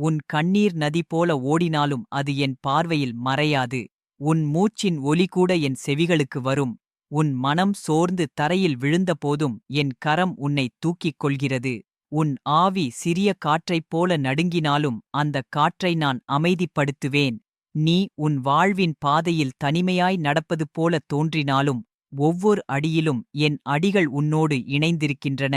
உன் கண்ணீர் நதி போல ஓடினாலும் அது என் பார்வையில் மறையாது. உன் மூச்சின் ஒலி கூட என் செவிகளுக்கு வரும். உன் மனம் சோர்ந்து தரையில் விழுந்தபோதும் என் கரம் உன்னை தூக்கிக் கொள்கிறது. உன் ஆவி சிறிய காற்றைப் போல நடுங்கினாலும் அந்தக் காற்றை நான் அமைதிப்படுத்துவேன். நீ உன் வாழ்வின் பாதையில் தனிமையாய் நடப்பது போல தோன்றினாலும் ஒவ்வொரு அடியிலும் என் அடிகள் உன்னோடு இணைந்திருக்கின்றன.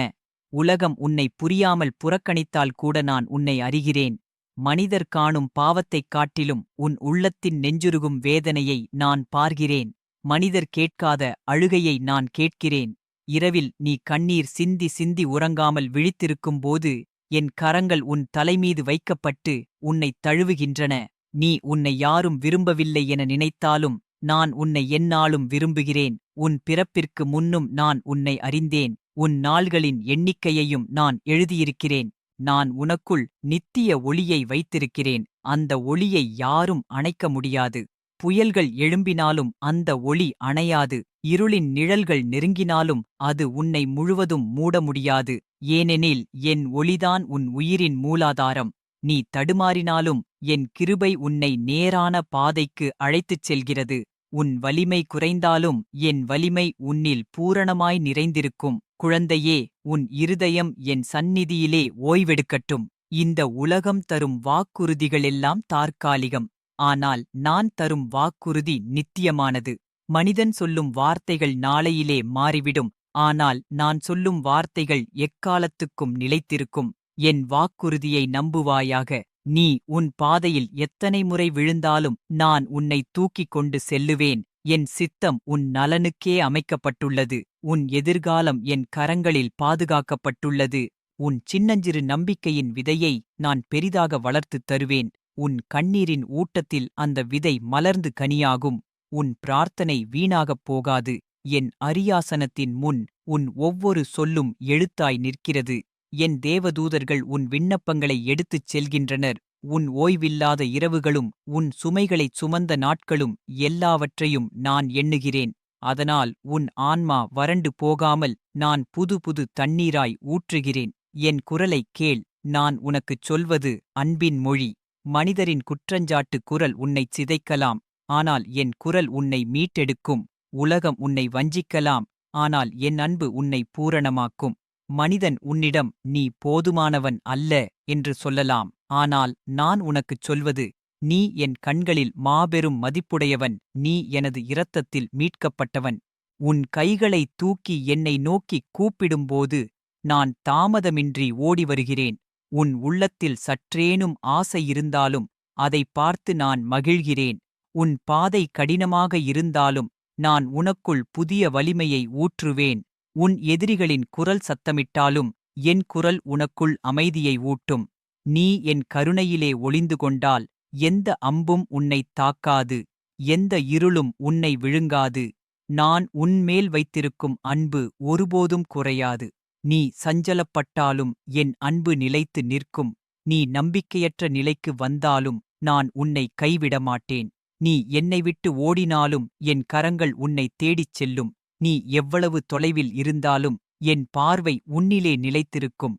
உலகம் உன்னை புரியாமல் புறக்கணித்தால் கூட நான் உன்னை அறிகிறேன். மனிதர் காணும் பாவத்தைக் காட்டிலும் உன் உள்ளத்தின் நெஞ்சுருகும் வேதனையை நான் பார்க்கிறேன். மனிதர் கேட்காத அழுகையை நான் கேட்கிறேன். இரவில் நீ கண்ணீர் சிந்தி சிந்தி உறங்காமல் விழித்திருக்கும்போது என் கரங்கள் உன் தலைமீது வைக்கப்பட்டு உன்னைத் தழுவுகின்றன. நீ உன்னை யாரும் விரும்பவில்லை என நினைத்தாலும் நான் உன்னை எந்நாளும் விரும்புகிறேன். உன் பிறப்பிற்கு முன்னும் நான் உன்னை அறிந்தேன். உன் நாள்களின் எண்ணிக்கையையும் நான் எழுதியிருக்கிறேன். நான் உனக்குள் நித்திய ஒளியை வைத்திருக்கிறேன். அந்த ஒளியை யாரும் அணைக்க முடியாது. புயல்கள் எழும்பினாலும் அந்த ஒளி அணையாது. இருளின் நிழல்கள் நெருங்கினாலும் அது உன்னை முழுவதும் மூட முடியாது. ஏனெனில் என் ஒளிதான் உன் உயிரின் மூலாதாரம். நீ தடுமாறினாலும் என் கிருபை உன்னை நேரான பாதைக்கு அழைத்துச் செல்கிறது. உன் வலிமை குறைந்தாலும் என் வலிமை உன்னில் பூரணமாய் நிறைந்திருக்கும். குழந்தையே உன் இருதயம் என் சந்நிதியிலே ஓய்வெடுக்கட்டும். இந்த உலகம் தரும் வாக்குறுதிகளெல்லாம் தற்காலிகம். ஆனால் நான் தரும் வாக்குறுதி நித்தியமானது. மனிதன் சொல்லும் வார்த்தைகள் நாளையிலே மாறிவிடும். ஆனால் நான் சொல்லும் வார்த்தைகள் எக்காலத்துக்கும் நிலைத்திருக்கும். என் வாக்குறுதியை நம்புவாயாக. நீ உன் பாதையில் எத்தனை முறை விழுந்தாலும் நான் உன்னை தூக்கிக் கொண்டு செல்லுவேன். என் சித்தம் உன் நலனுக்கே அமைக்கப்பட்டுள்ளது. உன் எதிர்காலம் என் கரங்களில் பாதுகாக்கப்பட்டுள்ளது. உன் சின்னஞ்சிறு நம்பிக்கையின் விதையை நான் பெரிதாக வளர்த்துத் தருவேன். உன் கண்ணீரின் ஊட்டத்தில் அந்த விதை மலர்ந்து கனியாகும். உன் பிரார்த்தனை வீணாகப் போகாது. என் அரியாசனத்தின் முன் உன் ஒவ்வொரு சொல்லும் எழுத்தாய் நிற்கிறது. என் தேவதூதர்கள் உன் விண்ணப்பங்களை எடுத்துச் செல்கின்றனர். உன் ஓய்வில்லாத இரவுகளும் உன் சுமைகளைச் சுமந்த நாட்களும் எல்லாவற்றையும் நான் எண்ணுகிறேன். அதனால் உன் ஆன்மா வறண்டு போகாமல் நான் புது புது தண்ணீராய் ஊற்றுகிறேன். என் குரலைக் கேள் நான் உனக்குச் சொல்வது அன்பின் மொழி. மனிதரின் குற்றஞ்சாட்டு குரல் உன்னைச் சிதைக்கலாம். ஆனால் என் குரல் உன்னை மீட்டெடுக்கும். உலகம் உன்னை வஞ்சிக்கலாம். ஆனால் என் அன்பு உன்னை பூரணமாக்கும். மனிதன் உன்னிடம் நீ போதுமானவன் அல்ல என்று சொல்லலாம். ஆனால் நான் உனக்குச் சொல்வது நீ என் கண்களில் மாபெரும் மதிப்புடையவன் நீ எனது இரத்தத்தில் மீட்கப்பட்டவன். உன் கைகளைத் தூக்கி என்னை நோக்கிக் கூப்பிடும்போது நான் தாமதமின்றி ஓடி வருகிறேன் உன் உள்ளத்தில் சற்றேனும் ஆசை இருந்தாலும் அதைப் பார்த்து நான் மகிழ்கிறேன். உன் பாதை கடினமாக இருந்தாலும் நான் உனக்குள் புதிய வலிமையை ஊற்றுவேன். உன் எதிரிகளின் குரல் சத்தமிட்டாலும் என் குரல் உனக்குள் அமைதியை ஊட்டும். நீ என் கருணையிலே ஒளிந்து கொண்டால் எந்த அம்பும் உன்னைத் தாக்காது எந்த இருளும் உன்னை விழுங்காது. நான் உன்மேல் வைத்திருக்கும் அன்பு ஒருபோதும் குறையாது. நீ சஞ்சலப்பட்டாலும் என் அன்பு நிலைத்து நிற்கும். நீ நம்பிக்கையற்ற நிலைக்கு வந்தாலும் நான் உன்னை கைவிடமாட்டேன். நீ என்னை விட்டு ஓடினாலும் என் கரங்கள் உன்னை தேடிச் செல்லும். நீ எவ்வளவு தொலைவில் இருந்தாலும் என் பார்வை உன்னிலே நிலைத்திருக்கும்.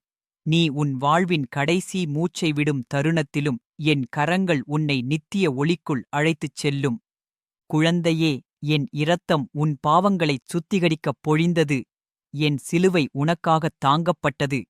நீ உன் வாழ்வின் கடைசி மூச்சை விடும் தருணத்திலும் என் கரங்கள் உன்னை நித்திய ஒளிக்குள் அழைத்துச் செல்லும். குழந்தையே என் இரத்தம் உன் பாவங்களைச் சுத்திகரிக்கப் பொழிந்தது. என் சிலுவை உனக்காகத் தாங்கப்பட்டது.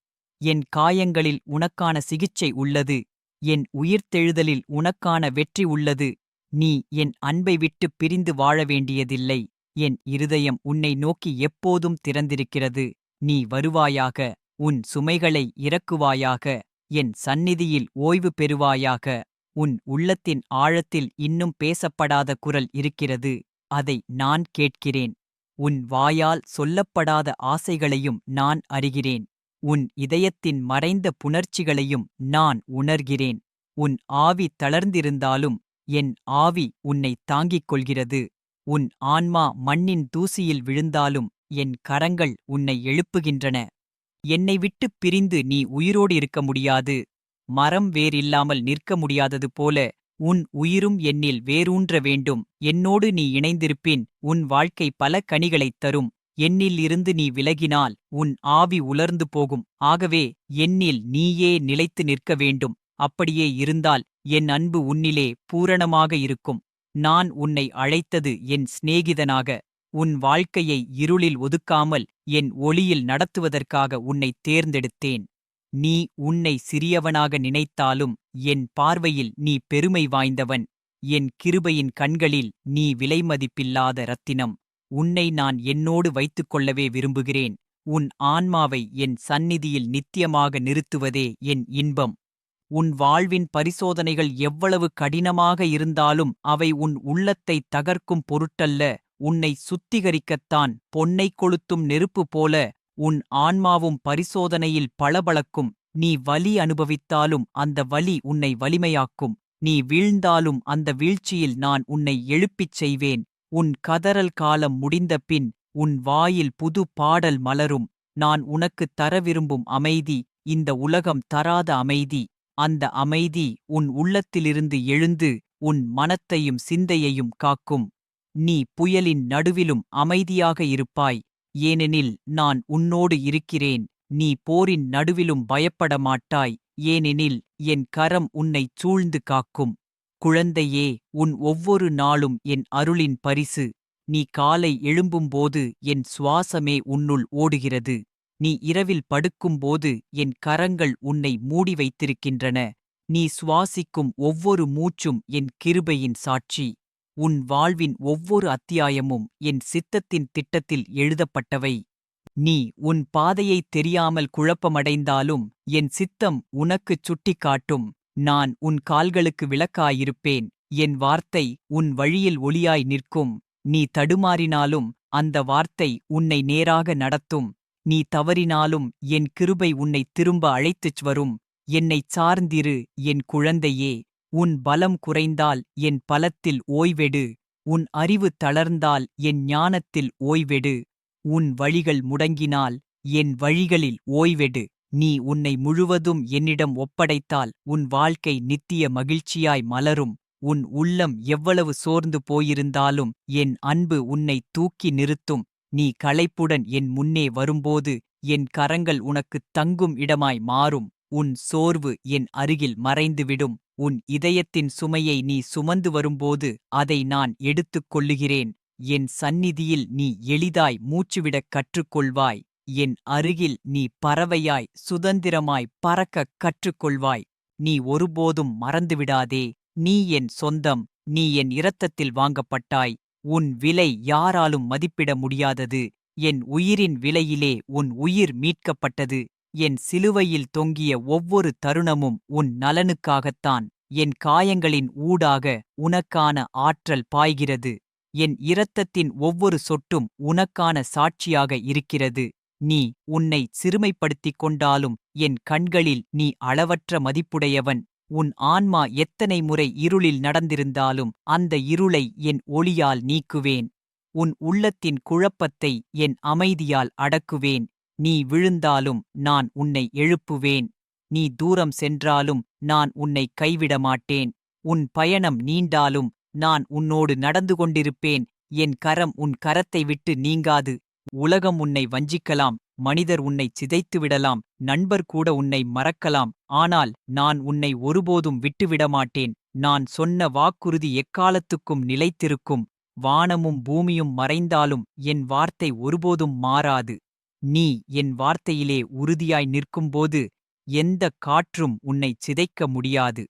என் காயங்களில் உனக்கான சிகிச்சை உள்ளது. என் உயிர்த்தெழுதலில் உனக்கான வெற்றி உள்ளது. நீ என் அன்பை விட்டுப் பிரிந்து வாழ வேண்டியதில்லை. என் இருதயம் உன்னை நோக்கி எப்போதும் திறந்திருக்கிறது. நீ வருவாயாக உன் சுமைகளை இறக்குவாயாக என் சந்நிதியில் ஓய்வு பெறுவாயாக உன் உள்ளத்தின் ஆழத்தில் இன்னும் பேசப்படாத குரல் இருக்கிறது. அதை நான் கேட்கிறேன். உன் வாயால் சொல்லப்படாத ஆசைகளையும் நான் அறிகிறேன். உன் இதயத்தின் மறைந்த புணர்ச்சிகளையும் நான் உணர்கிறேன். உன் ஆவி தளர்ந்திருந்தாலும் என் ஆவி உன்னை தாங்கிக் கொள்கிறது. உன் ஆன்மா மண்ணின் தூசியில் விழுந்தாலும் என் கரங்கள் உன்னை எழுப்புகின்றன. என்னை விட்டுப் பிரிந்து நீ உயிரோடு இருக்க முடியாது. மரம் வேறில்லாமல் நிற்க முடியாதது போல உன் உயிரும் என்னில் வேரூன்ற வேண்டும். என்னோடு நீ இணைந்திருப்பின் உன் வாழ்க்கை பல கனிகளைத் தரும். என்னில் இருந்து நீ விலகினால் உன் ஆவி உலர்ந்து போகும். ஆகவே என்னில் நீயே நிலைத்து நிற்க வேண்டும். அப்படியே இருந்தால் என் அன்பு உன்னிலே பூரணமாக இருக்கும். நான் உன்னை அழைத்தது என் சிநேகிதனாக உன் வாழ்க்கையை இருளில் ஒதுக்காமல் என் ஒளியில் நடத்துவதற்காக உன்னை தேர்ந்தெடுத்தேன். நீ உன்னை சிறியவனாக நினைத்தாலும் என் பார்வையில் நீ பெருமை வாய்ந்தவன். என் கிருபையின் கண்களில் நீ விலைமதிப்பில்லாத ரத்தினம் உன்னை நான் என்னோடு வைத்துக் கொள்ளவே விரும்புகிறேன். உன் ஆன்மாவை என் சந்நிதியில் நித்தியமாக நிறுத்துவதே என் இன்பம். உன் வாழ்வின் பரிசோதனைகள் எவ்வளவு கடினமாக இருந்தாலும் அவை உன் உள்ளத்தை தகர்க்கும் பொருட்டல்ல உன்னை சுத்திகரிக்கத்தான் பொன்னைக் கொளுத்தும் நெருப்பு போல உன் ஆன்மாவும் பரிசோதனையில் பளபளக்கும். நீ வலி அனுபவித்தாலும் அந்த வலி உன்னை வலிமையாக்கும். நீ வீழ்ந்தாலும் அந்த வீழ்ச்சியில் நான் உன்னை எழுப்பிச் செய்வேன். உன் கதறல் காலம் முடிந்த பின் உன் வாயில் புது பாடல் மலரும். நான் உனக்குத் தர விரும்பும் அமைதி இந்த உலகம் தராத அமைதி. அந்த அமைதி உன் உள்ளத்திலிருந்து எழுந்து உன் மனத்தையும் சிந்தையையும் காக்கும். நீ புயலின் நடுவிலும் அமைதியாக இருப்பாய். ஏனெனில் நான் உன்னோடு இருக்கிறேன். நீ போரின் நடுவிலும் பயப்பட மாட்டாய் ஏனெனில் என் கரம் உன்னைச் சூழ்ந்து காக்கும். குழந்தையே உன் ஒவ்வொரு நாளும் என் அருளின் பரிசு. நீ காலை எழும்பும்போது என் சுவாசமே உன்னுள் ஓடுகிறது. நீ இரவில் படுக்கும்போது என் கரங்கள் உன்னை மூடி வைத்திருக்கின்றன நீ சுவாசிக்கும் ஒவ்வொரு மூச்சும் என் கிருபையின் சாட்சி. உன் வாழ்வின் ஒவ்வொரு அத்தியாயமும் என் சித்தத்தின் திட்டத்தில் எழுதப்பட்டவை. நீ உன் பாதையைத் தெரியாமல் குழப்பமடைந்தாலும் என் சித்தம் உனக்குச் சுட்டிக்காட்டும். நான் உன் கால்களுக்கு விளக்காயிருப்பேன். என் வார்த்தை உன் வழியில் ஒளியாய் நிற்கும். நீ தடுமாறினாலும் அந்த வார்த்தை உன்னை நேராக நடத்தும். நீ தவறினாலும் என் கிருபை உன்னை திரும்ப அழைத்துச் வரும். என்னைச் சார்ந்திரு என் குழந்தையே. உன் பலம் குறைந்தால் என் பலத்தில் ஓய்வெடு. உன் அறிவு தளர்ந்தால் என் ஞானத்தில் ஓய்வெடு. உன் வழிகள் முடங்கினால் என் வழிகளில் ஓய்வெடு. நீ உன்னை முழுவதும் என்னிடம் ஒப்படைத்தால் உன் வாழ்க்கை நித்திய மகிழ்ச்சியாய் மலரும். உன் உள்ளம் எவ்வளவு சோர்ந்து போயிருந்தாலும் என் அன்பு உன்னை தூக்கி நிறுத்தும். நீ களைப்புடன் என் முன்னே வரும்போது என் கரங்கள் உனக்குத் தங்கும் இடமாய் மாறும். உன் சோர்வு என் அருகில் மறைந்துவிடும். உன் இதயத்தின் சுமையை நீ சுமந்து வரும்போது அதை நான் எடுத்துக் கொள்ளுகிறேன். என் சந்நிதியில் நீ எளிதாய் மூச்சுவிடக் கற்றுக்கொள்வாய். என் அருகில் நீ பறவையாய் சுதந்திரமாய் பறக்கக் கற்றுக்கொள்வாய். நீ ஒருபோதும் மறந்துவிடாதே. நீ என் சொந்தம். நீ என் இரத்தத்தில் வாங்கப்பட்டாய். உன் விலை யாராலும் மதிப்பிட முடியாதது. என் உயிரின் விலையிலே உன் உயிர் மீட்கப்பட்டது. என் சிலுவையில் தொங்கிய ஒவ்வொரு தருணமும் உன் நலனுக்காகத்தான். என் காயங்களின் ஊடாக உனக்கான ஆற்றல் பாய்கிறது. என் இரத்தத்தின் ஒவ்வொரு சொட்டும் உனக்கான சாட்சியாக இருக்கிறது. நீ உன்னை சிறுமைப்படுத்திக் கொண்டாலும் என் கண்களில் நீ அளவற்ற மதிப்புடையவன். உன் ஆன்மா எத்தனை முறை இருளில் நடந்திருந்தாலும் அந்த இருளை என் ஒளியால் நீக்குவேன். உன் உள்ளத்தின் குழப்பத்தை என் அமைதியால் அடக்குவேன். நீ விழுந்தாலும் நான் உன்னை எழுப்புவேன். நீ தூரம் சென்றாலும் நான் உன்னை கைவிட மாட்டேன் உன் பயணம் நீண்டாலும் நான் உன்னோடு நடந்து கொண்டிருப்பேன். என் கரம் உன் கரத்தை விட்டு நீங்காது. உலகம் உன்னை வஞ்சிக்கலாம். மனிதர் உன்னை சிதைத்து விடலாம் நண்பர் கூட உன்னை மறக்கலாம் ஆனால் நான் உன்னை ஒருபோதும் விட்டுவிடமாட்டேன். நான் சொன்ன வாக்குறுதி எக்காலத்துக்கும் நிலைத்திருக்கும். வானமும் பூமியும் மறைந்தாலும் என் வார்த்தை ஒருபோதும் மாறாது. நீ என் வார்த்தையிலே உறுதியாய் நிற்கும்போது எந்த காற்றும் உன்னை சிதைக்க முடியாது.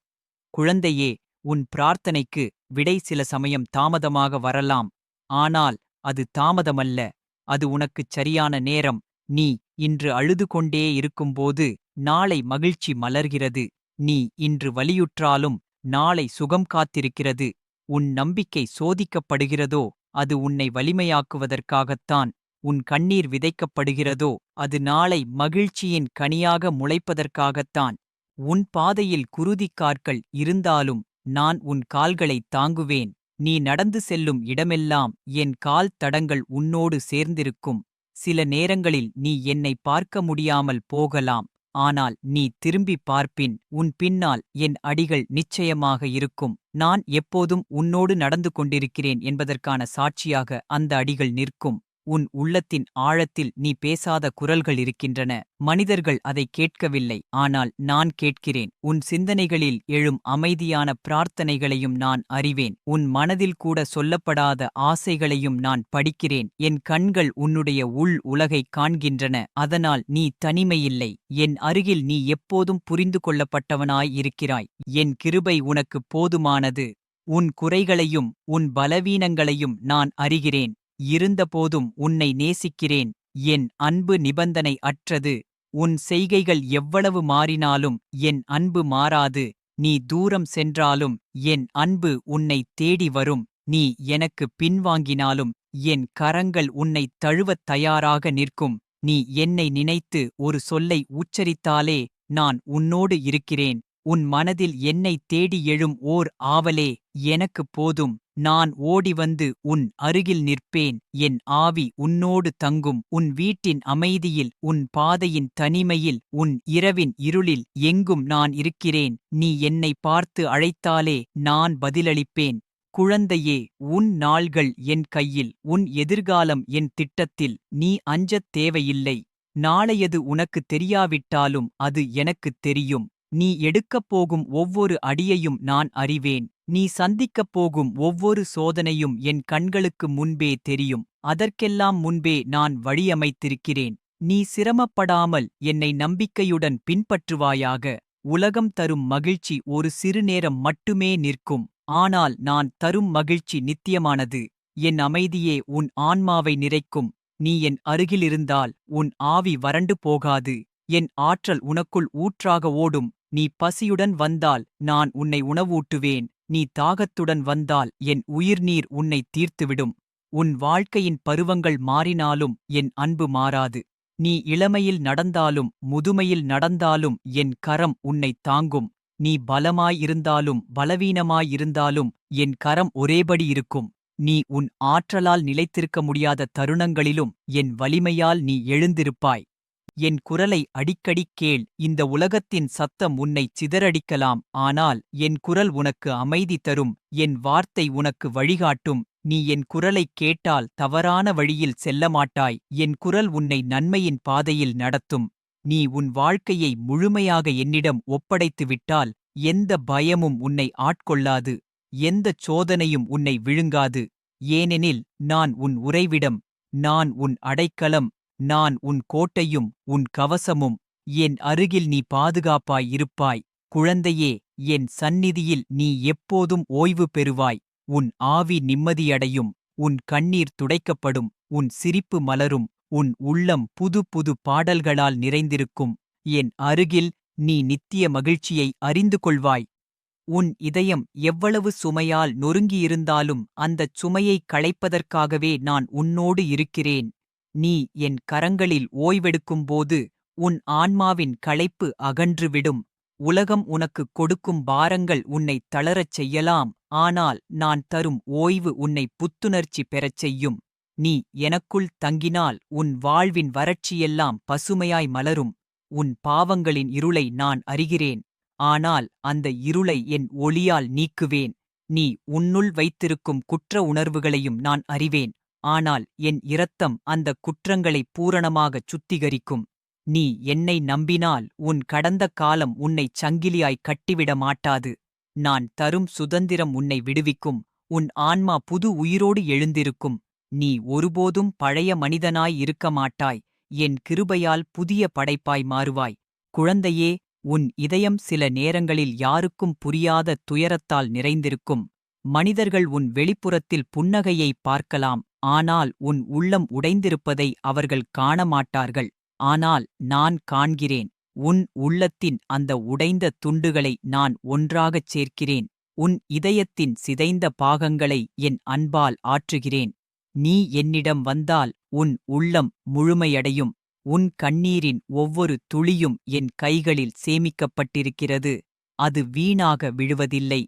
குழந்தையே உன் பிரார்த்தனைக்கு விடை சில சமயம் தாமதமாக வரலாம். ஆனால் அது தாமதமல்ல அது உனக்குச் சரியான நேரம். நீ இன்று அழுது கொண்டே இருக்கும்போது நாளை மகிழ்ச்சி மலர்கிறது. நீ இன்று வலியுற்றாலும் நாளை சுகம் காத்திருக்கிறது. உன் நம்பிக்கை சோதிக்கப்படுகிறதோ அது உன்னை வலிமையாக்குவதற்காகத்தான். உன் கண்ணீர் விதைக்கப்படுகிறதோ அது நாளை மகிழ்ச்சியின் கனியாக முளைப்பதற்காகத்தான். உன் பாதையில் குருதிக்காற்கள் இருந்தாலும் நான் உன் கால்களைத் தாங்குவேன். நீ நடந்து செல்லும் இடமெல்லாம் என் கால் தடங்கள் உன்னோடு சேர்ந்திருக்கும். சில நேரங்களில் நீ என்னை பார்க்க முடியாமல் போகலாம் ஆனால் நீ திரும்பிப் பார்ப்பின் உன் பின்னால் என் அடிகள் நிச்சயமாக இருக்கும். நான் எப்போதும் உன்னோடு நடந்து கொண்டிருக்கிறேன் என்பதற்கான சாட்சியாக அந்த அடிகள் நிற்கும். உன் உள்ளத்தின் ஆழத்தில் நீ பேசாத குரல்கள் இருக்கின்றன. மனிதர்கள் அதை கேட்கவில்லை. ஆனால் நான் கேட்கிறேன். உன் சிந்தனைகளில் எழும் அமைதியான பிரார்த்தனைகளையும் நான் அறிவேன். உன் மனதில் கூட சொல்லப்படாத ஆசைகளையும் நான் படிக்கிறேன். என் கண்கள் உன்னுடைய உள் உலகைக் காண்கின்றன. அதனால் நீ தனிமையில்லை. என் அருகில் நீ எப்போதும் புரிந்து கொள்ளப்பட்டவனாய் இருக்கிறாய். என் கிருபை உனக்கு போதுமானது. உன் குறைகளையும் உன் பலவீனங்களையும் நான் அறிகிறேன். இருந்தபோதும் உன்னை நேசிக்கிறேன். என் அன்பு நிபந்தனை அற்றது. உன் செய்கைகள் எவ்வளவு மாறினாலும் என் அன்பு மாறாது. நீ தூரம் சென்றாலும் என் அன்பு உன்னை தேடி வரும். நீ எனக்கு பின்வாங்கினாலும் என் கரங்கள் உன்னை தழுவத் தயாராக நிற்கும். நீ என்னை நினைத்து ஒரு சொல்லை உச்சரித்தாலே நான் உன்னோடு இருக்கிறேன். உன் மனதில் என்னை தேடி எழும் ஓர் ஆவலே எனக்குப் போதும். நான் ஓடி வந்து உன் அருகில் நிற்பேன். என் ஆவி உன்னோடு தங்கும். உன் வீட்டின் அமைதியில் உன் பாதையின் தனிமையில் உன் இரவின் இருளில் எங்கும் நான் இருக்கிறேன். நீ என்னை பார்த்து அழைத்தாலே நான் பதிலளிப்பேன். குழந்தையே உன் நாள்கள் என் கையில் உன் எதிர்காலம் என் திட்டத்தில். நீ அஞ்சத் தேவையில்லை. நாளையது உனக்கு தெரியாவிட்டாலும் அது எனக்குத் தெரியும். நீ எடுக்கப் போகும் ஒவ்வொரு அடியையும் நான் அறிவேன். நீ சந்திக்கப் போகும் ஒவ்வொரு சோதனையும் என் கண்களுக்கு முன்பே தெரியும். அதற்கெல்லாம் முன்பே நான் வழியமைத்திருக்கிறேன். நீ சிரமப்படாமல் என்னை நம்பிக்கையுடன் பின்பற்றுவாயாக. உலகம் தரும் மகிழ்ச்சி ஒரு சிறுநேரம் மட்டுமே நிற்கும். ஆனால் நான் தரும் மகிழ்ச்சி நித்தியமானது. என் அமைதியே உன் ஆன்மாவை நிறைக்கும். நீ என் அருகிலிருந்தால் உன் ஆவி வறண்டு போகாது. என் ஆற்றல் உனக்குள் ஊற்றாக ஓடும். நீ பசியுடன் வந்தால் நான் உன்னை உணவூட்டுவேன். நீ தாகத்துடன் வந்தால் என் உயிர்நீர் உன்னை தீர்த்துவிடும். உன் வாழ்க்கையின் பருவங்கள் மாறினாலும் என் அன்பு மாறாது. நீ இளமையில் நடந்தாலும் முதுமையில் நடந்தாலும் என் கரம் உன்னை தாங்கும். நீ பலமாயிருந்தாலும் பலவீனமாயிருந்தாலும் என் கரம் ஒரேபடி இருக்கும். நீ உன் ஆற்றலால் நிலைத்திருக்க முடியாத தருணங்களிலும் என் வலிமையால் நீ எழுந்திருப்பாய். என் குரலை அடிக்கடி கேள் இந்த உலகத்தின் சத்தம் உன்னைச் சிதறடிக்கலாம் ஆனால் என் குரல் உனக்கு அமைதி தரும் என் வார்த்தை உனக்கு வழிகாட்டும் நீ என் குரலைக் கேட்டால் தவறான வழியில் செல்லமாட்டாய் என் குரல் உன்னை நன்மையின் பாதையில் நடத்தும் நீ உன் வாழ்க்கையை முழுமையாக என்னிடம் ஒப்படைத்து விட்டால் எந்த பயமும் உன்னை ஆட்கொள்ளாது எந்தச் சோதனையும் உன்னை விழுங்காது ஏனெனில் நான் உன் உறைவிடம் நான் உன் அடைக்கலம் நான் உன் கோட்டையும் உன் கவசமும் என் அருகில் நீ பாதுகாப்பாய் இருப்பாய். குழந்தையே என் சந்நிதியில் நீ எப்போதும் ஓய்வு பெறுவாய். உன் ஆவி நிம்மதியடையும் உன் கண்ணீர் துடைக்கப்படும் உன் சிரிப்பு மலரும் உன் உள்ளம் புது புது பாடல்களால் நிறைந்திருக்கும். என் அருகில் நீ நித்திய மகிழ்ச்சியை அறிந்து கொள்வாய். உன் இதயம் எவ்வளவு சுமையால் நொறுங்கியிருந்தாலும் அந்தச் சுமையைக் களைப்பதற்காகவே நான் உன்னோடு இருக்கிறேன். நீ என் கரங்களில் ஓய்வெடுக்கும்போது உன் ஆன்மாவின் களைப்பு அகன்றுவிடும். உலகம் உனக்குக் கொடுக்கும் பாரங்கள் உன்னைத் தளரச் செய்யலாம். ஆனால் நான் தரும் ஓய்வு உன்னை புத்துணர்ச்சி பெறச் செய்யும். நீ எனக்குள் தங்கினால் உன் வாழ்வின் வறட்சியெல்லாம் பசுமையாய் மலரும். உன் பாவங்களின் இருளை நான் அறிகிறேன். ஆனால் அந்த இருளை என் ஒளியால் நீக்குவேன். நீ உன்னுள் வைத்திருக்கும் குற்ற உணர்வுகளையும் நான் அறிவேன். ஆனால் என் இரத்தம் அந்த குற்றங்களை பூரணமாகச் சுத்திகரிக்கும். நீ என்னை நம்பினால் உன் கடந்த காலம் உன்னைச் சங்கிலியாய் கட்டிவிட மாட்டாது. நான் தரும் சுதந்திரம் உன்னை விடுவிக்கும். உன் ஆன்மா புது உயிரோடு எழுந்திருக்கும். நீ ஒருபோதும் பழைய மனிதனாய் இருக்க மாட்டாய். என் கிருபையால் புதிய படைப்பாய் மாறுவாய். குழந்தையே உன் இதயம் சில நேரங்களில் யாருக்கும் புரியாத துயரத்தால் நிறைந்திருக்கும். மனிதர்கள் உன் வெளிப்புறத்தில் புன்னகையை பார்க்கலாம் ஆனால் உன் உள்ளம் உடைந்திருப்பதை அவர்கள் காணமாட்டார்கள். ஆனால் நான் காண்கிறேன் உன் உள்ளத்தின் அந்த உடைந்த துண்டுகளை நான் ஒன்றாகச் சேர்க்கிறேன் உன் இதயத்தின் சிதைந்த பாகங்களை என் அன்பால் ஆற்றுகிறேன். நீ என்னிடம் வந்தால் உன் உள்ளம் முழுமையடையும் உன் கண்ணீரின் ஒவ்வொரு துளியும் என் கைகளில் சேமிக்கப்பட்டிருக்கிறது அது வீணாக விழுவதில்லை.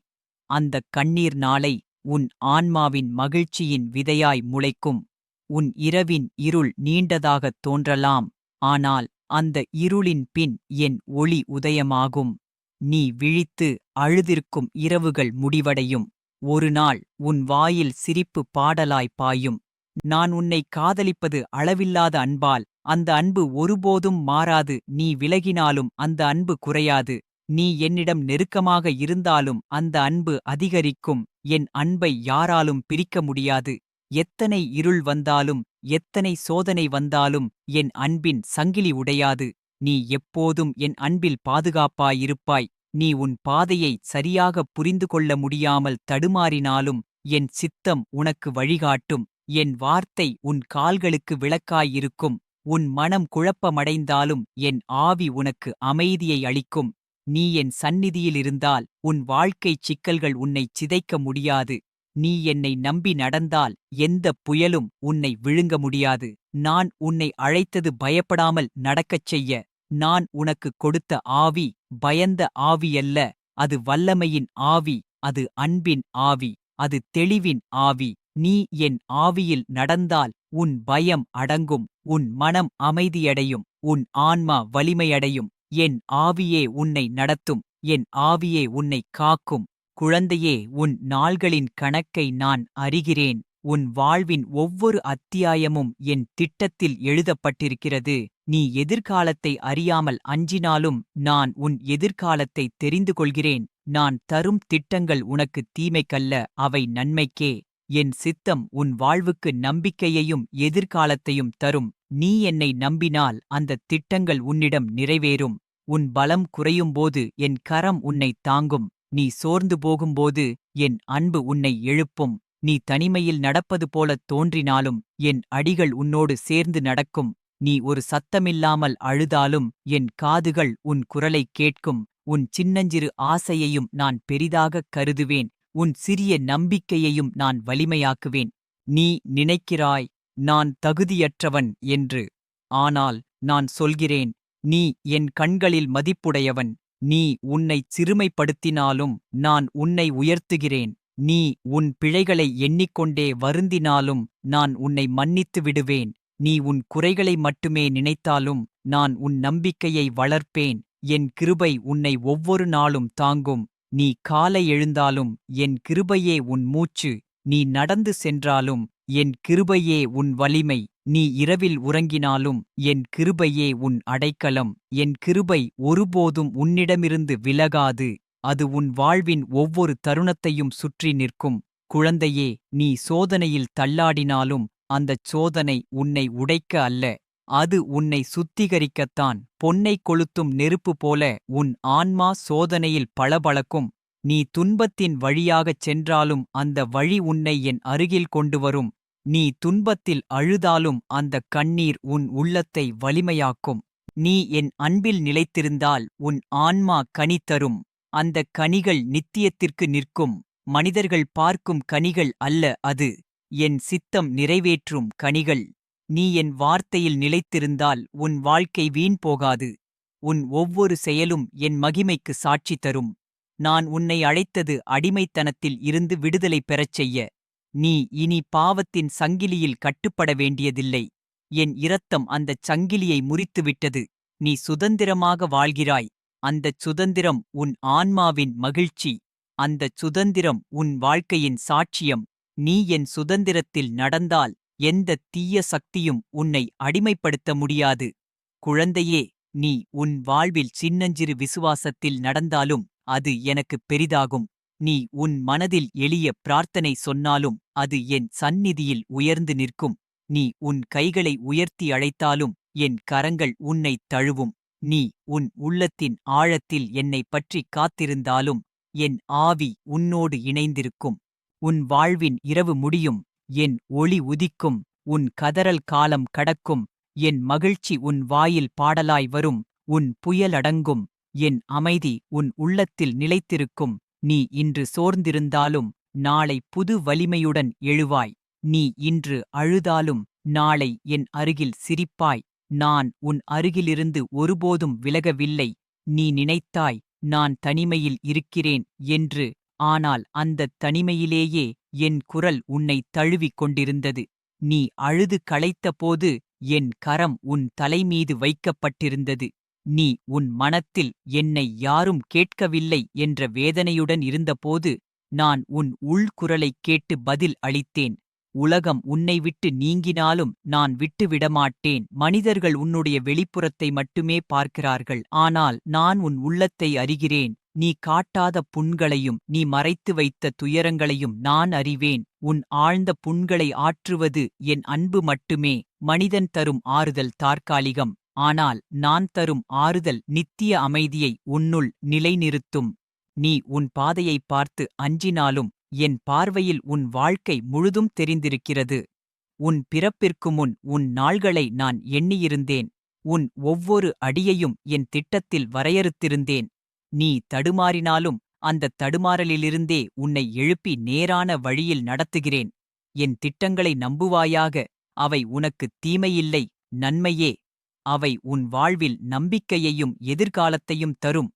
அந்தக் கண்ணீர் நாளை உன் ஆன்மாவின் மகிழ்ச்சியின் விதையாய் முளைக்கும். உன் இரவின் இருள் நீண்டதாகத் தோன்றலாம். ஆனால் அந்த இருளின் பின் என் ஒளி உதயமாகும். நீ விழித்து அழுதிருக்கும் இரவுகள் முடிவடையும். ஒருநாள் உன் வாயில் சிரிப்பு பாடலாய் பாயும். நான் உன்னை காதலிப்பது அளவில்லாத அன்பால் அந்த அன்பு ஒருபோதும் மாறாது. நீ விலகினாலும் அந்த அன்பு குறையாது. நீ என்னிடம் நெருக்கமாக இருந்தாலும் அந்த அன்பு அதிகரிக்கும். என் அன்பை யாராலும் பிரிக்க முடியாது. எத்தனை இருள் வந்தாலும் எத்தனை சோதனை வந்தாலும் என் அன்பின் சங்கிலி உடையாது. நீ எப்போதும் என் அன்பில் பாதுகாப்பாயிருப்பாய். நீ உன் பாதையை சரியாக புரிந்து கொள்ள முடியாமல் தடுமாறினாலும் என் சித்தம் உனக்கு வழிகாட்டும். என் வார்த்தை உன் கால்களுக்கு விளக்காயிருக்கும். உன் மனம் குழப்பமடைந்தாலும் என் ஆவி உனக்கு அமைதியை அளிக்கும். நீ என் சந்நிதியில் இருந்தால் உன் வாழ்க்கைச் சிக்கல்கள் உன்னைச் சிதைக்க முடியாது. நீ என்னை நம்பி நடந்தால் எந்த புயலும் உன்னை விழுங்க முடியாது. நான் உன்னை அழைத்தது பயப்படாமல் நடக்கச் செய்ய. நான் உனக்கு கொடுத்த ஆவி பயந்த ஆவியல்ல. அது வல்லமையின் ஆவி அது அன்பின் ஆவி அது தெளிவின் ஆவி. நீ என் ஆவியில் நடந்தால் உன் பயம் அடங்கும் உன் மனம் அமைதியடையும் உன் ஆன்மா வலிமையடையும். என் ஆவியே உன்னை நடத்தும் என் ஆவியே உன்னை காக்கும். குழந்தையே உன் நாள்களின் கணக்கை நான் அறிகிறேன். உன் வாழ்வின் ஒவ்வொரு அத்தியாயமும் என் திட்டத்தில் எழுதப்பட்டிருக்கிறது. நீ எதிர்காலத்தை அறியாமல் அஞ்சினாலும் நான் உன் எதிர்காலத்தை தெரிந்து கொள்கிறேன். நான் தரும் திட்டங்கள் உனக்கு தீமைக்கல்ல அவை நன்மைக்கே. என் சித்தம் உன் வாழ்வுக்கு நம்பிக்கையையும் எதிர்காலத்தையும் தரும். நீ என்னை நம்பினால் அந்த திட்டங்கள் உன்னிடம் நிறைவேறும். உன் பலம் குறையும்போது என் கரம் உன்னை தாங்கும். நீ சோர்ந்து போகும்போது என் அன்பு உன்னை எழுப்பும். நீ தனிமையில் நடப்பது போலத் தோன்றினாலும் என் அடிகள் உன்னோடு சேர்ந்து நடக்கும். நீ ஒரு சத்தமில்லாமல் அழுதாலும் என் காதுகள் உன் குரலைக் கேட்கும். உன் சின்னஞ்சிறு ஆசையையும் நான் பெரிதாகக் கருதுவேன். உன் சிறிய நம்பிக்கையையும் நான் வலிமையாக்குவேன். நீ நினைக்கிறாய் நான் தகுதியற்றவன் என்று. ஆனால் நான் சொல்கிறேன் நீ என் கண்களில் மதிப்புடையவன் நீ உன்னைச் சிறுமைப்படுத்தினாலும் நான் உன்னை உயர்த்துகிறேன் நீ உன் பிழைகளை எண்ணிக்கொண்டே வருந்தினாலும் நான் உன்னை மன்னித்து விடுவேன் நீ உன் குறைகளை மட்டுமே நினைத்தாலும் நான் உன் நம்பிக்கையை வளர்ப்பேன் என் கிருபை உன்னை ஒவ்வொரு நாளும் தாங்கும் நீ காலை எழுந்தாலும் என் கிருபையே உன் மூச்சு நீ நடந்து சென்றாலும் என் கிருபையே உன் வலிமை நீ இரவில் உறங்கினாலும் என் கிருபையே உன் அடைக்கலம். என் கிருபை ஒருபோதும் உன்னிடமிருந்து விலகாது அது உன் வாழ்வின் ஒவ்வொரு தருணத்தையும் சுற்றி நிற்கும். குழந்தையே நீ சோதனையில் தள்ளாடினாலும் அந்தச் சோதனை உன்னை உடைக்க அல்ல அது உன்னை சுத்திகரிக்கத்தான். பொன்னைக் கொளுத்தும் நெருப்பு போல உன் ஆன்மா சோதனையில் பளபளக்கும். நீ துன்பத்தின் வழியாகச் சென்றாலும் அந்த வழி உன்னை என் அருகில் கொண்டு வரும். நீ துன்பத்தில் அழுதாலும் அந்தக் கண்ணீர் உன் உள்ளத்தை வலிமையாக்கும். நீ என் அன்பில் நிலைத்திருந்தால் உன் ஆன்மா கனி தரும். அந்தக் கனிகள் நித்தியத்திற்கு நிற்கும். மனிதர்கள் பார்க்கும் கனிகள் அல்ல அது. என் சித்தம் நிறைவேற்றும் கனிகள். நீ என் வார்த்தையில் நிலைத்திருந்தால் உன் வாழ்க்கை வீண் போகாது. உன் ஒவ்வொரு செயலும் என் மகிமைக்கு சாட்சி தரும். நான் உன்னை அழைத்தது அடிமைத்தனத்தில் இருந்து விடுதலை பெறச் செய்ய. நீ இனி பாவத்தின் சங்கிலியில் கட்டுப்பட வேண்டியதில்லை. என் இரத்தம் அந்தச் சங்கிலியை முறித்துவிட்டது. நீ சுதந்திரமாக வாழ்கிறாய். அந்தச் சுதந்திரம் உன் ஆன்மாவின் மகிழ்ச்சி. அந்தச் சுதந்திரம் உன் வாழ்க்கையின் சாட்சியம். நீ என் சுதந்திரத்தில் நடந்தால் எந்த தீய சக்தியும் உன்னை அடிமைப்படுத்த முடியாது. குழந்தையே நீ உன் வாழ்வில் சின்னஞ்சிறு விசுவாசத்தில் நடந்தாலும் அது எனக்கு பெரிதாகும். நீ உன் மனதில் எளிய பிரார்த்தனை சொன்னாலும் அது என் சந்நிதியில் உயர்ந்து நிற்கும். நீ உன் கைகளை உயர்த்தி அழைத்தாலும் என் கரங்கள் உன்னைத் தழுவும். நீ உன் உள்ளத்தின் ஆழத்தில் என்னை பற்றி காத்திருந்தாலும் என் ஆவி உன்னோடு இணைந்திருக்கும். உன் வாழ்வின் இரவு முடியும் என் ஒளி உதிக்கும் உன் கதறல் காலம் கடக்கும் என் மகிழ்ச்சி உன் வாயில் பாடலாய் வரும் உன் புயலடங்கும் என் அமைதி உன் உள்ளத்தில் நிலைத்திருக்கும். நீ இன்று சோர்ந்திருந்தாலும் நாளை புது வலிமையுடன் எழுவாய். நீ இன்று அழுதாலும் நாளை என் அருகில் சிரிப்பாய். நான் உன் அருகிலிருந்து ஒருபோதும் விலகவில்லை. நீ நினைத்தாய் நான் தனிமையில் இருக்கிறேன் என்று. ஆனால் அந்தத் தனிமையிலேயே என் குரல் உன்னை தழுவிக் கொண்டிருந்தது. நீ அழுது களைத்தபோது என் கரம் உன் தலைமீது வைக்கப்பட்டிருந்தது. நீ உன் மனத்தில் என்னை யாரும் கேட்கவில்லை என்ற வேதனையுடன் இருந்தபோது நான் உன் உள்குரலைக் கேட்டு பதில் அளித்தேன். உலகம் உன்னை விட்டு நீங்கினாலும் நான் விட்டுவிடமாட்டேன். மனிதர்கள் உன்னுடைய வெளிப்புறத்தை மட்டுமே பார்க்கிறார்கள். ஆனால் நான் உன் உள்ளத்தை அறிகிறேன். நீ காட்டாத புண்களையும் நீ மறைத்து வைத்த துயரங்களையும் நான் அறிவேன். உன் ஆழ்ந்த புண்களை ஆற்றுவது என் அன்பு மட்டுமே. மனிதன் தரும் ஆறுதல் தற்காலிகம் ஆனால் நான் தரும் ஆறுதல் நித்திய அமைதியை உன்னுள் நிலைநிறுத்தும். நீ உன் பாதையைப் பார்த்து அஞ்சினாலும் என் பார்வையில் உன் வாழ்க்கை முழுதும் தெரிந்திருக்கிறது. உன் பிறப்பிற்கு முன் உன் நாள்களை நான் எண்ணியிருந்தேன். உன் ஒவ்வொரு அடியையும் என் திட்டத்தில் வரையறுத்திருந்தேன். நீ தடுமாறினாலும் அந்தத் தடுமாறலிலிருந்தே உன்னை எழுப்பி நேரான வழியில் நடத்துகிறேன். என் திட்டங்களை நம்புவாயாக அவை உனக்குத் தீமையில்லை நன்மையே. அவை உன் வாழ்வில் நம்பிக்கையையும் எதிர்காலத்தையும் தரும்.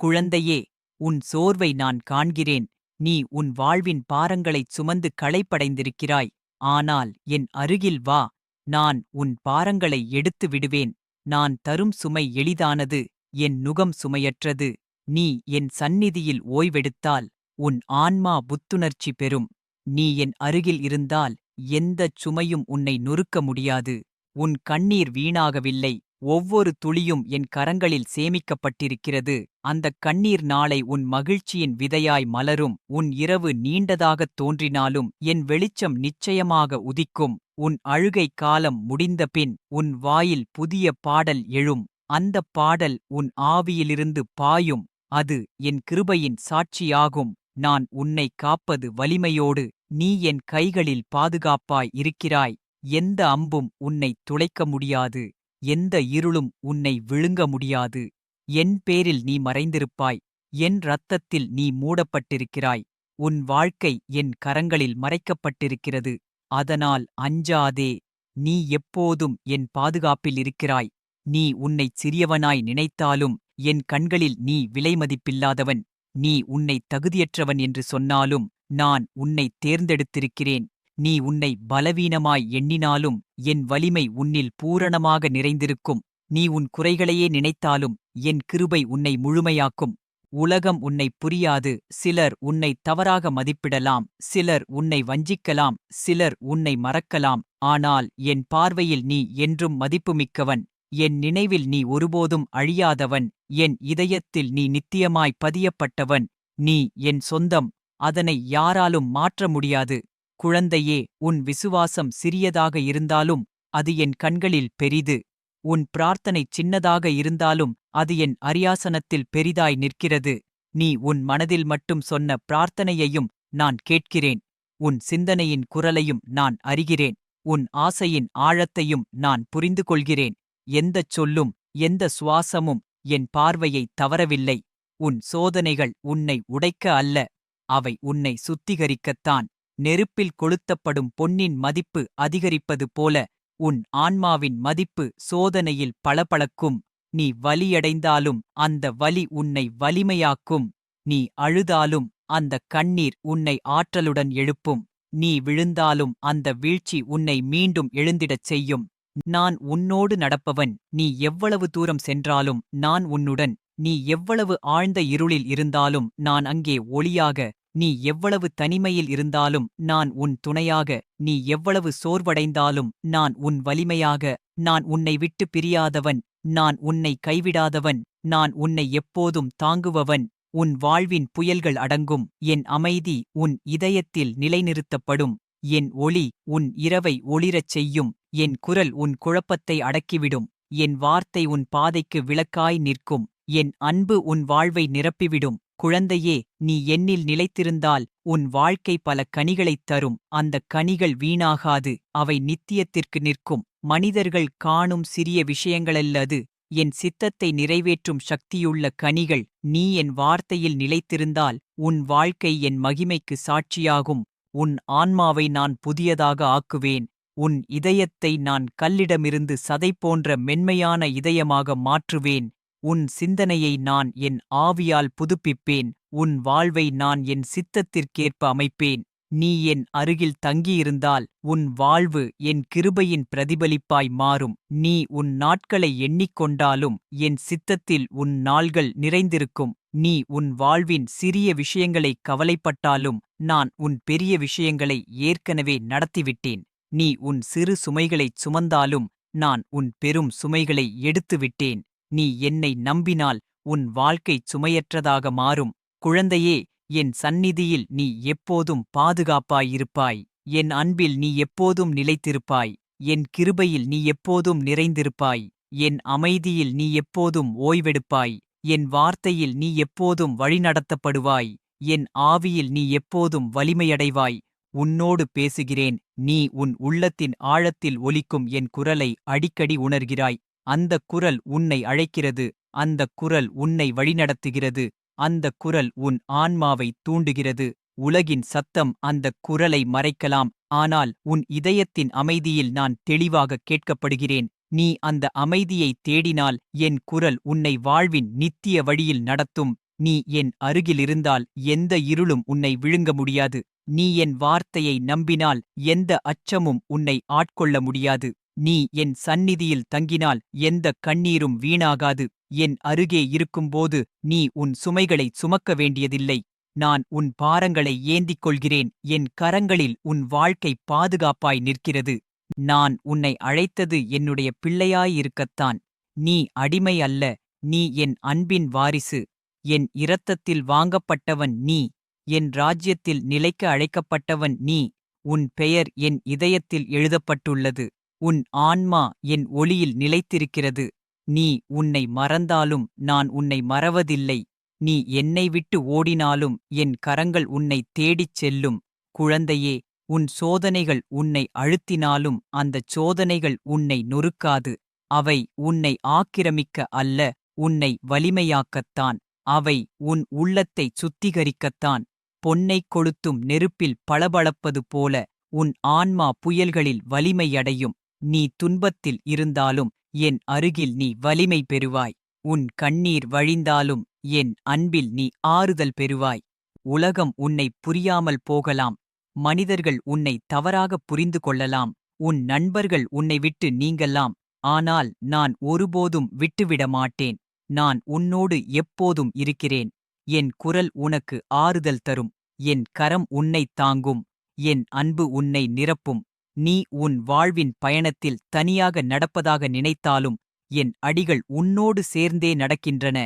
குழந்தையே உன் சோர்வை நான் காண்கிறேன். நீ உன் வாழ்வின் பாரங்களைச் சுமந்து களைப்படைந்திருக்கிறாய். ஆனால் என் அருகில் வா. நான் உன் பாரங்களை எடுத்து விடுவேன். நான் தரும் சுமை எளிதானது. என் நுகம் சுமையற்றது. நீ என் சந்நிதியில் ஓய்வெடுத்தால் உன் ஆன்மா புத்துணர்ச்சி பெறும். நீ என் அருகில் இருந்தால் எந்தச் சுமையும் உன்னை நொறுக்க முடியாது. உன் கண்ணீர் வீணாகவில்லை. ஒவ்வொரு துளியும் என் கரங்களில் சேமிக்கப்பட்டிருக்கிறது. அந்தக் கண்ணீர் நாளை உன் மகிழ்ச்சியின் விதையாய் மலரும். உன் இரவு நீண்டதாகத் தோன்றினாலும் என் வெளிச்சம் நிச்சயமாக உதிக்கும். உன் அழுகை காலம் முடிந்தபின் உன் வாயில் புதிய பாடல் எழும். அந்தப் பாடல் உன் ஆவியிலிருந்து பாயும். அது என் கிருபையின் சாட்சியாகும். நான் உன்னைக் காப்பது வலிமையோடு. நீ என் கைகளில் பாதுகாப்பாய் இருக்கிறாய். எந்த அம்பும் உன்னைத் துளைக்க முடியாது எந்த இருளும் உன்னை விழுங்க முடியாது. என் பேரில் நீ மறைந்திருப்பாய் என் இரத்தத்தில் நீ மூடப்பட்டிருக்கிறாய். உன் வாழ்க்கை என் கரங்களில் மறைக்கப்பட்டிருக்கிறது அதனால் அஞ்சாதே நீ எப்போதும் என் பாதுகாப்பில் இருக்கிறாய். நீ உன்னைச் சிறியவனாய் நினைத்தாலும் என் கண்களில் நீ விலைமதிப்பில்லாதவன் நீ உன்னைத் தகுதியற்றவன் என்று சொன்னாலும் நான் உன்னைத் தேர்ந்தெடுத்திருக்கிறேன். நீ உன்னை பலவீனமாய் எண்ணினாலும் என் வலிமை உன்னில் பூரணமாக நிறைந்திருக்கும். நீ உன் குறைகளையே நினைத்தாலும் என் கிருபை உன்னை முழுமையாக்கும். உலகம் உன்னை புரியாது. சிலர் உன்னை தவறாக மதிப்பிடலாம். சிலர் உன்னை வஞ்சிக்கலாம். சிலர் உன்னை மறக்கலாம். ஆனால் என் பார்வையில் நீ என்றும் மதிப்புமிக்கவன். என் நினைவில் நீ ஒருபோதும் அழியாதவன். என் இதயத்தில் நீ நித்தியமாய் பதியப்பட்டவன். நீ என் சொந்தம். அதனை யாராலும் மாற்ற முடியாது. குழந்தையே உன் விசுவாசம் சிறியதாக இருந்தாலும் அது என் கண்களில் பெரிது. உன் பிரார்த்தனை சின்னதாக இருந்தாலும் அது என் அரியாசனத்தில் பெரிதாய் நிற்கிறது. நீ உன் மனதில் மட்டும் சொன்ன பிரார்த்தனையையும் நான் கேட்கிறேன். உன் சிந்தனையின் குரலையும் நான் அறிகிறேன். உன் ஆசையின் ஆழத்தையும் நான் புரிந்து கொள்கிறேன் எந்தச் சொல்லும் எந்த சுவாசமும் என் பார்வையை தவறவில்லை. உன் சோதனைகள் உன்னை உடைக்க அல்ல அவை உன்னை சுத்திகரிக்கத்தான். நெருப்பில் கொளுத்தப்படும் பொன்னின் மதிப்பு அதிகரிப்பது போல உன் ஆன்மாவின் மதிப்பு சோதனையில் பளபளக்கும். நீ வலியடைந்தாலும் அந்த வலி உன்னை வலிமையாக்கும். நீ அழுதாலும் அந்த கண்ணீர் உன்னை ஆற்றலுடன் எழுப்பும். நீ விழுந்தாலும் அந்த வீழ்ச்சி உன்னை மீண்டும் எழுந்திடச் செய்யும். நான் உன்னோடு நடப்பவன் நீ எவ்வளவு தூரம் சென்றாலும் நான் உன்னுடன். நீ எவ்வளவு ஆழ்ந்த இருளில் இருந்தாலும் நான் அங்கே ஒளியாக நீ எவ்வளவு தனிமையில் இருந்தாலும் நான் உன் துணையாக நீ எவ்வளவு சோர்வடைந்தாலும் நான் உன் வலிமையாக நான் உன்னை விட்டு பிரியாதவன் நான் உன்னை கைவிடாதவன் நான் உன்னை எப்போதும் தாங்குபவன் உன் வாழ்வின் புயல்கள் அடங்கும் என் அமைதி உன் இதயத்தில் நிலைநிறுத்தப்படும் என் ஒளி உன் இரவை ஒளிரச் செய்யும் என் குரல் உன் குழப்பத்தை அடக்கிவிடும் என் வார்த்தை உன் பாதைக்கு விளக்காய் நிற்கும் என் அன்பு உன் வாழ்வை நிரப்பிவிடும். குழந்தையே நீ என்னில் நிலைத்திருந்தால் உன் வாழ்க்கை பல கனிகளைத் தரும். அந்தக் கனிகள் வீணாகாது அவை நித்தியத்திற்கு நிற்கும். மனிதர்கள் காணும் சிறிய விஷயங்களல்லது. என் சித்தத்தை நிறைவேற்றும் சக்தியுள்ள கனிகள் நீ என் வார்த்தையில் நிலைத்திருந்தால் உன் வாழ்க்கை என் மகிமைக்கு சாட்சியாகும். உன் ஆன்மாவை நான் புதியதாக ஆக்குவேன். உன் இதயத்தை நான் கல்லிடமிருந்து சதை போன்ற மென்மையான இதயமாக மாற்றுவேன். உன் சிந்தனையை நான் என் ஆவியால் புதுப்பிப்பேன். உன் வாழ்வை நான் என் சித்தத்திற்கேற்ப அமைப்பேன். நீ என் அருகில் தங்கியிருந்தால் உன் வாழ்வு என் கிருபையின் பிரதிபலிப்பாய் மாறும். நீ உன் நாட்களை எண்ணிக்கொண்டாலும் என் சித்தத்தில் உன் நாள்கள் நிறைந்திருக்கும். நீ உன் வாழ்வின் சிறிய விஷயங்களை கவலைப்பட்டாலும் நான் உன் பெரிய விஷயங்களை ஏற்கனவே நடத்திவிட்டேன். நீ உன் சிறு சுமைகளைச் சுமந்தாலும் நான் உன் பெரும் சுமைகளை எடுத்துவிட்டேன். நீ என்னை நம்பினால் உன் வாழ்க்கை சுமையற்றதாக மாறும். குழந்தையே என் சந்நிதியில் நீ எப்போதும் பாதுகாப்பாயிருப்பாய். என் அன்பில் நீ எப்போதும் நிலைத்திருப்பாய். என் கிருபையில் நீ எப்போதும் நிறைந்திருப்பாய். என் அமைதியில் நீ எப்போதும் ஓய்வெடுப்பாய். என் வார்த்தையில் நீ எப்போதும் வழிநடத்தப்படுவாய். என் ஆவியில் நீ எப்போதும் வலிமையடைவாய். உன்னோடு பேசுகிறேன். நீ உன் உள்ளத்தின் ஆழத்தில் ஒலிக்கும் என் குரலை அடிக்கடி உணர்கிறாய். அந்தக் குரல் உன்னை அழைக்கிறது அந்தக் குரல் உன்னை வழிநடத்துகிறது அந்தக் குரல் உன் ஆன்மாவை தூண்டுகிறது உலகின் சத்தம் அந்தக் குரலை மறைக்கலாம் ஆனால் உன் இதயத்தின் அமைதியில் நான் தெளிவாக கேட்கப்படுகிறேன் நீ அந்த அமைதியை தேடினால் என் குரல் உன்னை வாழ்வின் நித்திய வழியில் நடத்தும் நீ என் அருகிலிருந்தால் எந்த இருளும் உன்னை விழுங்க முடியாது நீ என் வார்த்தையை நம்பினால் எந்த அச்சமும் உன்னை ஆட்கொள்ள முடியாது. நீ என் சந்நிதியில் தங்கினால் எந்த கண்ணீரும் வீணாகாது. என் அருகே இருக்கும்போது நீ உன் சுமைகளை சுமக்க வேண்டியதில்லை. நான் உன் பாரங்களை ஏந்திக் கொள்கிறேன். என் கரங்களில் உன் வாழ்க்கை பாதுகாப்பாய் நிற்கிறது. நான் உன்னை அழைத்தது என்னுடைய பிள்ளையாயிருக்கத்தான். நீ அடிமை அல்ல. நீ என் அன்பின் வாரிசு. என் இரத்தத்தில் வாங்கப்பட்டவன் நீ. என் ராஜ்யத்தில் நிலைக்க அழைக்கப்பட்டவன் நீ. உன் பெயர் என் இதயத்தில் எழுதப்பட்டுள்ளது. உன் ஆன்மா என் ஒளியில் நிலைத்திருக்கிறது. நீ உன்னை மறந்தாலும் நான் உன்னை மறவதில்லை. நீ என்னை விட்டு ஓடினாலும் என் கரங்கள் உன்னை தேடிச் செல்லும். குழந்தையே உன் சோதனைகள் உன்னை அழுத்தினாலும் அந்தச் சோதனைகள் உன்னை நொறுக்காது. அவை உன்னை ஆக்கிரமிக்க அல்ல உன்னை வலிமையாக்கத்தான். அவை உன் உள்ளத்தைச் சுத்திகரிக்கத்தான். பொன்னைக் கொளுத்தும் நெருப்பில் பளபளப்பது போல உன் ஆன்மா புயல்களில் வலிமையடையும். நீ துன்பத்தில் இருந்தாலும் என் அருகில் நீ வலிமை பெறுவாய். உன் கண்ணீர் வழிந்தாலும் என் அன்பில் நீ ஆறுதல் பெறுவாய். உலகம் உன்னை புரியாமல் போகலாம். மனிதர்கள் உன்னை தவறாகப் புரிந்து கொள்ளலாம். உன் நண்பர்கள் உன்னை விட்டு நீங்கலாம். ஆனால் நான் ஒருபோதும் விட்டுவிட மாட்டேன். நான் உன்னோடு எப்போதும் இருக்கிறேன். என் குரல் உனக்கு ஆறுதல் தரும். என் கரம் உன்னைத் தாங்கும். என் அன்பு உன்னை நிரப்பும். நீ உன் வாழ்வின் பயணத்தில் தனியாக நடப்பதாக நினைத்தாலும் என் அடிகள் உன்னோடு சேர்ந்தே நடக்கின்றன.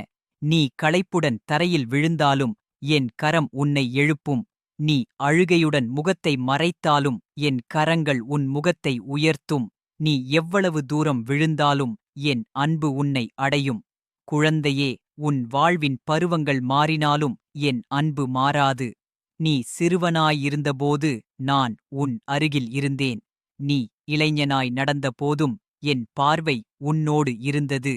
நீ களைப்புடன் தரையில் விழுந்தாலும் என் கரம் உன்னை எழுப்பும். நீ அழுகையுடன் முகத்தை மறைத்தாலும் என் கரங்கள் உன் முகத்தை உயர்த்தும். நீ எவ்வளவு தூரம் விழுந்தாலும் என் அன்பு உன்னை அடையும். குழந்தையே உன் வாழ்வின் பருவங்கள் மாறினாலும் என் அன்பு மாறாது. நீ சிறுவனாயிருந்தபோது நான் உன் அருகில் இருந்தேன். நீ இளைஞனாய் நடந்தபோதும் என் பார்வை உன்னோடு இருந்தது.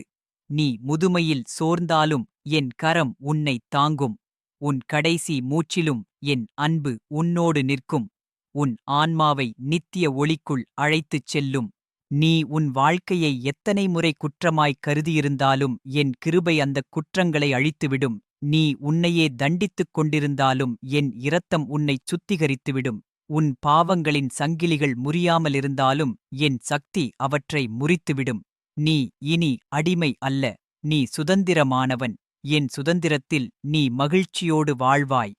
நீ முதுமையில் சோர்ந்தாலும் என் கரம் உன்னைத் தாங்கும். உன் கடைசி மூச்சிலும் என் அன்பு உன்னோடு நிற்கும். உன் ஆன்மாவை நித்திய ஒளிக்குள் அழைத்துச் செல்லும். நீ உன் வாழ்க்கையை எத்தனை முறை குற்றமாய் கருதியிருந்தாலும் என் கிருபை அந்தக் குற்றங்களை அழித்துவிடும். நீ உன்னையே தண்டித்துக் கொண்டிருந்தாலும் என் இரத்தம் உன்னைச் சுத்திகரித்துவிடும். உன் பாவங்களின் சங்கிலிகள் முறியாமலிருந்தாலும் என் சக்தி அவற்றை முறித்துவிடும். நீ இனி அடிமை அல்ல நீ சுதந்திரமானவன். என் சுதந்திரத்தில் நீ மகிழ்ச்சியோடு வாழ்வாய்.